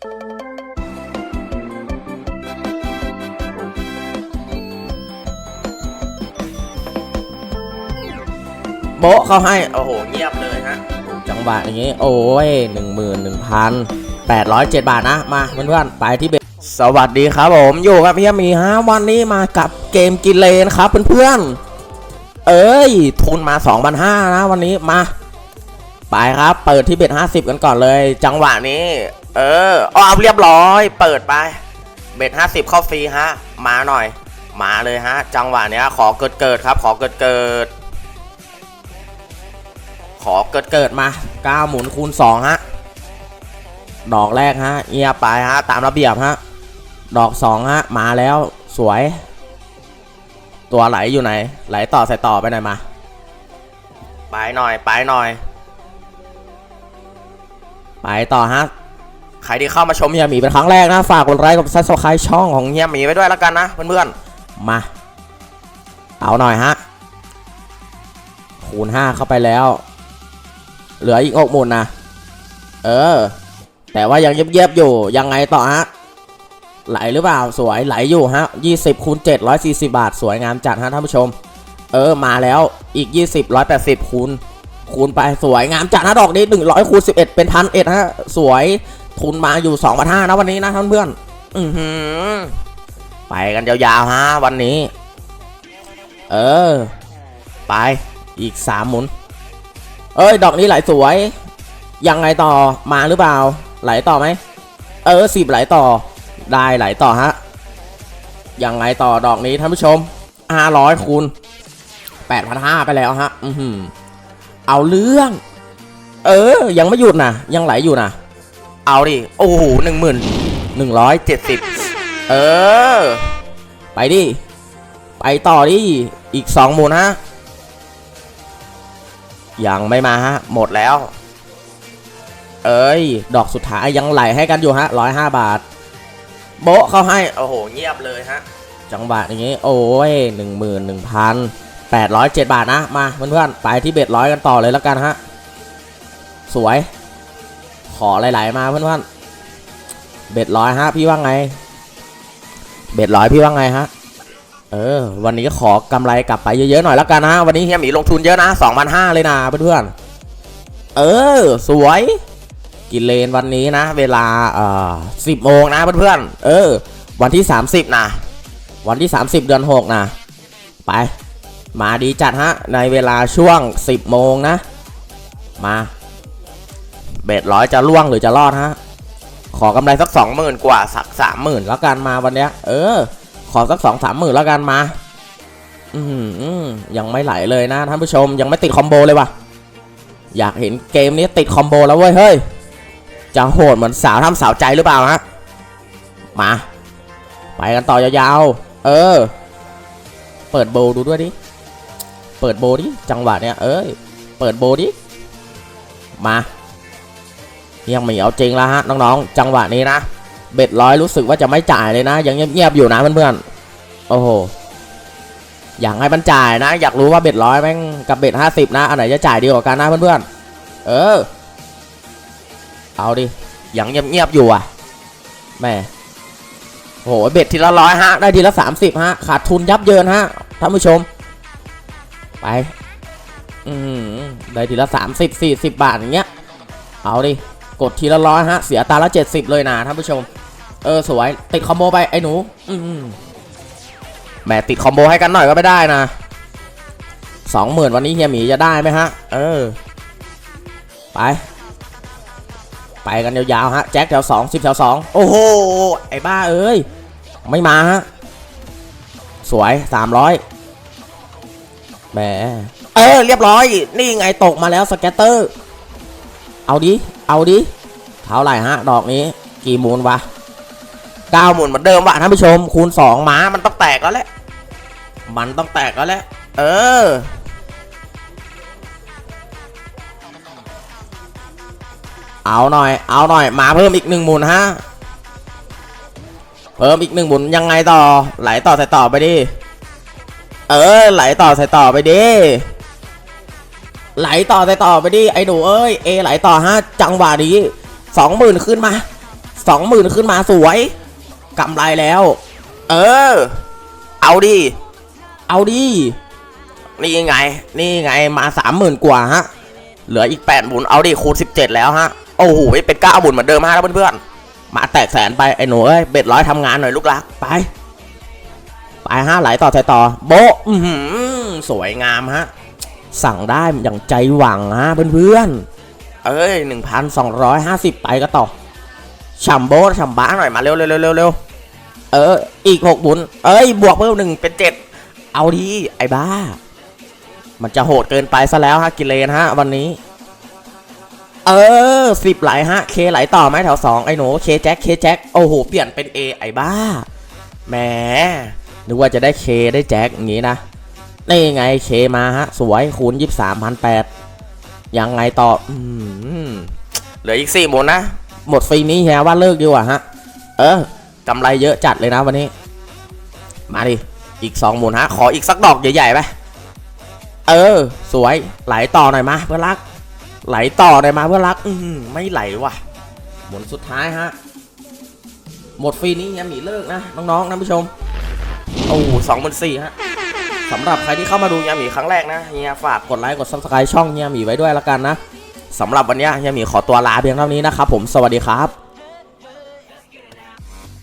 โบะเขาให้ โอ้โห เงียบเลยฮะ จังหวะอย่างนี้ โอ้ยหนึ่งหมื่นหนึ่งพันแปดร้อยเจ็ดบาทนะ มาเพื่อนๆไปที่เบสสวัสดีครับผม อยู่กับพี่มีฮะ วันนี้มากับเกมกินเลนครับเพื่อนๆ เอ้ย ทุนมา2 5 0 0นะ วันนี้มา ไปครับ เปิดที่เบ็ด50กันก่อนเลย จังหวะนี้ เออเอาเรียบร้อย เปิดไป เบ็ด50เข้าฟรีฮะ มาหน่อย มาเลยฮะ จังหวะเนี้ย ขอเกิดเกิดครับ ขอเกิดเกิด ขอเกิดเกิดมา9หมุนคูณ2ฮะ ดอกแรกฮะเงียไปฮะ ตามระเบียบฮะ ดอก2ฮะ มาแล้ว สวย ตัวไหลอยู่ไหน ไหลต่อใส่ต่อไปไหนมา ไปหน่อย ไปหน่อย ไปต่อฮะ ใครที่เข้ามาชมเฮียหมีเป็นครั้งแรกนะ ฝากกดไลค์กดซับสไครต์ช่องของเฮียหมีไว้ด้วยแล้วกันนะเพื่อนๆ มา เอาหน่อยฮะ คูณ5เข้าไปแล้ว เหลืออีกหกหมุนนะ เออ แต่ว่ายังเย็บๆอยู่ ยังไงต่อฮะ ไหลหรือเปล่า สวย ไหลอยู่ฮะ20คูณ7 140บาท สวยงามจัดฮะท่านผู้ชม เออ มาแล้วอีก20 180คูณคูณไปสวยงามจัดนะดอกนี้100คูณ11 เป็นพันเอ็ดฮะสวยทุนมาอยู่2 5 0 0นห้านะวันนี้นะท่านเพื่อน อือหือ ไปกันยาวๆฮะวันนี้ เออ ไปอีก3หมุน เอ้ย ดอกนี้ไหลสวย ยังไงต่อมาหรือเปล่า ไหลต่อไหม เออสิบไหลต่อ ได้ไหลต่อฮะ ยังไงต่อดอกนี้ท่านผู้ชม500คูณ8,500ไปแล้วฮะ อือหือ เอาเรื่อง เออ ยังไม่หยุดนะยังไหลอยู่นะ เอาดิ โอ้โหหนึ่งหมื่นหนึ่งร้อยเจ็ดสิบเออ ไปดิ ไปต่อดิ อีกสองหมุนฮะ ยังไม่มาฮะ หมดแล้ว เอ้ย ดอกสุดท้ายยังไหลให้กันอยู่ฮะร้อยห้าบาท โบะเขาให้ โอ้โห เงียบเลยฮะ จังหวะอย่างงี้ โอ้ยหนึ่งหมื่นหนึ่งพัน807บาทนะ มาเพื่อนๆ ไปที่เบ็ดร้อยกันต่อเลยแล้วกันฮะ สวย ขอหลาย ๆ มาเพื่อนๆเบ็ดร้อยฮะพี่ว่าไง เบ็ดร้อยพี่ว่าไงฮะ เออ วันนี้ขอกำไรกลับไปเยอะ ๆ หน่อยแล้วกันนะ วันนี้เฮียหมีลงทุนเยอะนะ2,500เลยนะเพื่อนๆ เออ สวย กินเลนวันนี้นะ เวลาเอ่อ10โมงนะเพื่อนๆ เออ วันที่30นะ วันที่30เดือน6นะ ไป มาดีจัดฮะ ในเวลาช่วง10โมงนะ มา เบ็ดร้อยจะล่วงหรือจะรอดฮะ ขอกำไรสัก20,000กว่าสัก30,000แล้วกันมาวันเนี้ย เออ ขอสัก2 3 0,000แล้วกันมา อืมอมยังไม่ไหลเลยนะท่านผู้ชมยังไม่ติดคอมโบเลยวะอยากเห็นเกมนี้ติดคอมโบแล้วเว้ยเฮ้ย จะโหดเหมือนสาวทำสาวใจหรือเปล่าฮะ มา ไปกันต่อยาวๆ เออ เปิดโบดูด้วยดิ เปิดโบดิจังหวะเนี้ยเอ้ย เปิดโบดิ มา ยังไม่เอาจริงแล้วฮะน้องๆจังหวะนี้นะเบ็ดร้อยรู้สึกว่าจะไม่จ่ายเลยนะ ยังเงียบๆอยู่นะเพื่อนๆโอ้โหอยากให้มันจ่ายนะ อยากรู้ว่าเบ็ดร้อยแม่งกับเบ็ดห้าสิบนะอันไหนจะจ่ายดีกว่ากันนะเพื่อนๆเออ เอาดิยังเงียบๆอยู่อะแม่โอ้โหเบ็ดทีละร้อยฮะได้ทีละสามสิบฮะขาดทุนยับเยินฮะท่านผู้ชม ไป อืมได้ทีละสามสิบสี่สิบบาทอย่างเงี้ยเอาดิ กดทีละร้อยฮะ เสียตาละเจ็ดสิบเลยนะท่านผู้ชม เออสวย ติดคอมโบไปไอ้หนู อืมแหมติดคอมโบให้กันหน่อยก็ไม่ได้นะสองหมื่นวันนี้เฮียหมีจะได้ไหมฮะ เออ ไป ไปกันยาวๆฮะ แจ็คแถวสองสิบแถวสองโอ้โห ไอ้บ้าเอ้ย ไม่มาฮะ สวยสามร้อยแหม เออ เรียบร้อย นี่ไงตกมาแล้วสแกตเตอร์ เอาดิ เอาดิ เท่าไหร่ฮะ ดอกนี้ กี่มูลวะเก้ามูลเหมือนเดิมวะท่านผู้ชม คูณสองม้ามันต้องแตกแล้วแหละ มันต้องแตกแล้วแหละ เออ เอาหน่อย เอาหน่อย มาเพิ่มอีกหนึ่งหมุนฮะ เพิ่มอีกหนึ่งหมุนยังไงต่อ ไหลต่อใส่ต่อไปดิ เออ ไหลต่อใส่ต่อไปดิไหลต่อใส่ต่อไปดิไอ้หนูเอ้ยเอไหลต่อฮะจังหวะนี้ สองหมื่นขึ้นมาสองหมื่นขึ้นมาสวยกำไรแล้ว เออ เอาดิ เอาดินี่ไง นี่ไงมาสามหมื่นกว่าฮะ เหลืออีกแปดหมุนเอาดิคูณสิบเจ็ดแล้วฮะ โอ้โหเป็นเก้าหมุนเหมือนเดิมฮะแล้วเพื่อนๆมาแตกแสนไปไอ้หนูเอ้ยเบ็ดร้อยทำงานหน่อยลูกรักไป ไปฮะไหลต่อใส่ต่อ โบะอื้อหือสวยงามฮะ สั่งได้อย่างใจหวังฮะเพื่อนๆ เอ้ยหนึ่งพันสองร้อยห้าสิบไปก็ต่อชัมโบชัมบ้าหน่อยมาเร็วเร็วเร็วเร็วเร็วเออ อีกหกหมุนเอ้ย บวกเพิ่มหนึ่งเป็นเจ็ดเอาดีไอ้บ้า มันจะโหดเกินไปซะแล้วฮะกิเลนฮะ วันนี้ เออสิบไหลฮะ เคไหลต่อไหมแถวสองไอ้หนูเคแจ็คเคแจ็คโอ้โห เปลี่ยนเป็น A ไอ้บ้าแหมนึกว่าจะได้เคได้แจ็คอย่างงี้นะนี่ไงเคมาฮะ สวยคูณยี่สามพันแปด ยังไงต่ออืมเหลืออีกสี่หมุนนะ หมดฟรีนี้แฮว่าเลิกดีกว่าฮะ เออกำไรเยอะจัดเลยนะวันนี้ มาดิ อีกสองหมุนฮะ ขออีกสักดอกใหญ่ๆไป เออ สวย ไหลต่อหน่อยมาเพื่อนรัก ไหลต่อหน่อยมาเพื่อนรัก อืมไม่ไหลว่ะ หมุนสุดท้ายฮะ หมดฟรีนี้เฮียหมีเลิกนะน้องๆนะผู้ชม โอ้สองหมื่นสี่ฮะ สำหรับใครที่เข้ามาดูเฮียหมีครั้งแรกนะเฮียฝากกดไลค์กดซับสไครต์ช่องเฮียหมีไว้ด้วยละกันนะสำหรับวันนี้เฮียหมีขอตัวลาเพียงเท่านี้นะครับผมสวัสดีครับ